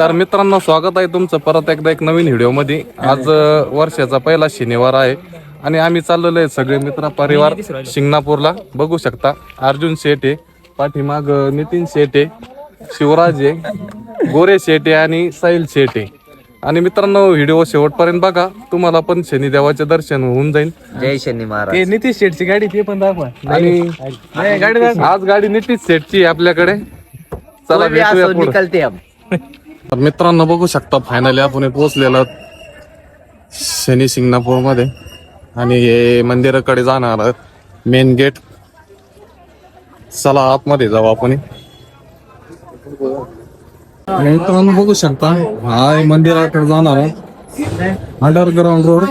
तर मित्रांनो स्वागत आहे तुमचं. परत एकदा एक नवीन व्हिडिओमध्ये. आज अ, वर्षाचा पहिला शनिवार आहे. आणि आम्ही चाललेलो आहे सगळे मित्र परिवार शिंगणापूरला. बघू शकता अर्जुन शेट आहे पाठीमाग अ, नितीन शेट आहे शिवराज आहे गोरे शेट आहे आणि साहिल शेट. आहे आणि मित्रांनो व्हिडिओ शेवटपर्यंत बघा. तुम्हाला पण शनिदेवाचे दर्शन होऊन जाईल. जय शनी महाराज. ते नितीश शेटची गाडी ते पण दाखवा. आणि नाही, गाडी दाखवा. आज गाडी नितीश शेटची आहे आपल्याकडे. चला कोई भी भेटूया पुढं. निकलते हम तर मित्रांनो बघू शकता फायनली आपण पोहोचलेला शनी शिंगणापूरमध्ये आणि हे मंदिराकडे जाणार मेन गेट चला आतमध्ये जाऊ आपण. मित्रांनो बघू शकता हा मंदिराकडे जाणार आहे अंडरग्राउंड रोड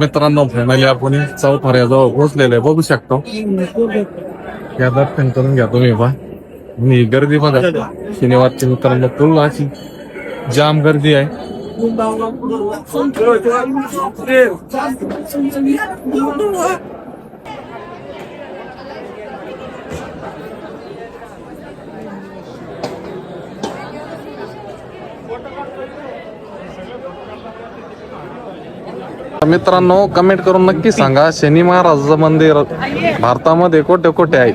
मित्रांनो फायनली आपण चौथऱ्याजवळ पोहोचलेलो आहे. बघू शकतो. या दर्शन करून घ्या तुम्ही बा मी गर्दी बघा शनिवारची मित्रांनो तुल अशी जाम गर्दी आहे. मित्रांनो कमेंट करून नक्की सांगा. शनी महाराजाचं मंदिर भारतामध्ये कोठे कोठे आहे?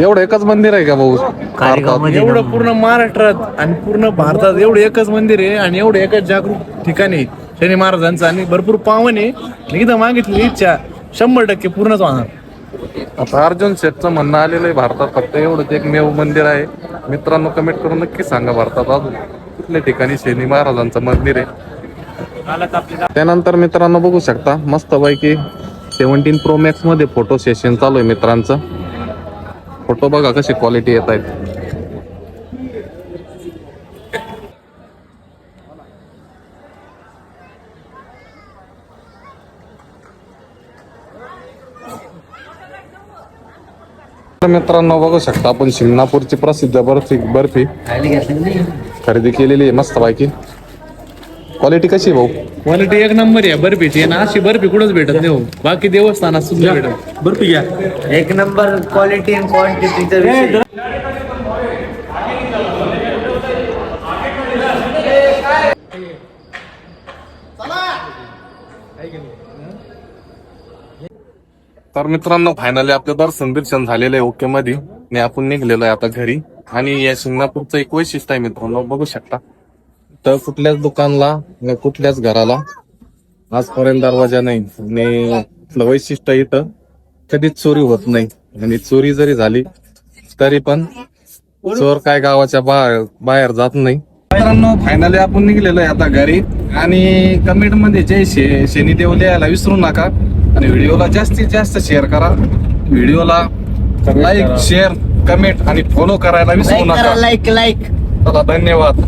एवढं एकच मंदिर आहे का भाऊ? भारतात. एवढं पूर्ण महाराष्ट्रात आणि पूर्ण भारतात एवढं एकच मंदिर आहे आणि एवढं एकच जागरूक ठिकाणी आहे. शनी महाराजांचं आणि भरपूर पावन आहे. आणि इथं मागितली इच्छा शंभर टक्के पूर्णच होणार. आता अर्जुन शेठचं म्हणणं आलेलं आहे भारतात फक्त एवढंच एक मेव मंदिर आहे. मित्रांनो कमेंट करून नक्की सांगा भारतात अजून कुठल्या ठिकाणी शनी महाराजांचं मंदिर आहे? त्यानंतर मित्रांनो बघू शकता मस्त पैकी सेव्हन्टीन प्रो मॅक्समध्ये फोटो सेशन चालू आहे मित्रांचं. फोटो बघा कशी क्वालिटी येत आहेत. मित्रांनो बघू शकता आपण शिंगणापूरची प्रसिद्ध बर्फी बर्फी खरेदी केलेली आहे मस्त पैकी क्वालिटी कशी आहे भाऊ? क्वालिटी एक नंबर आहे बर्फीची आणि अशी बर्फी कुठंच भेटत नाही हो. बाकी देवस्थानात सुद्धा भेटत? बर्फी घ्या. एक नंबर क्वालिटी क्वांटिटीचा विषय. तर मित्रांनो फायनली आपलं दर्शन बिर्शन झालेलं आहे ओके मध्ये. आणि आपण निघलेलो आहे आता घरी. आणि या शिंगणापूरचं एक वैशिष्ट्य आहे मित्रांनो बघू शकता. तर कुठल्याच दुकानला न कुठल्याच घराला आजपर्यंत दरवाजा नाही. आणि आपलं वैशिष्ट्य इथं कधीच चोरी होत नाही. आणि चोरी जरी झाली तरी पण चोर काय गावाच्या बाहेर बाहेर जात नाही. मित्रांनो फायनली आपण निघलेलो आहे आता घरी. आणि कमेंटमध्ये जय शे शनिदेव लिहायला विसरू नका. आणि व्हिडिओला जास्तीत जास्त शेअर करा. व्हिडिओला लाईक शेअर कमेंट आणि फॉलो करायला विसरू नका. लाईक लाईक चला धन्यवाद.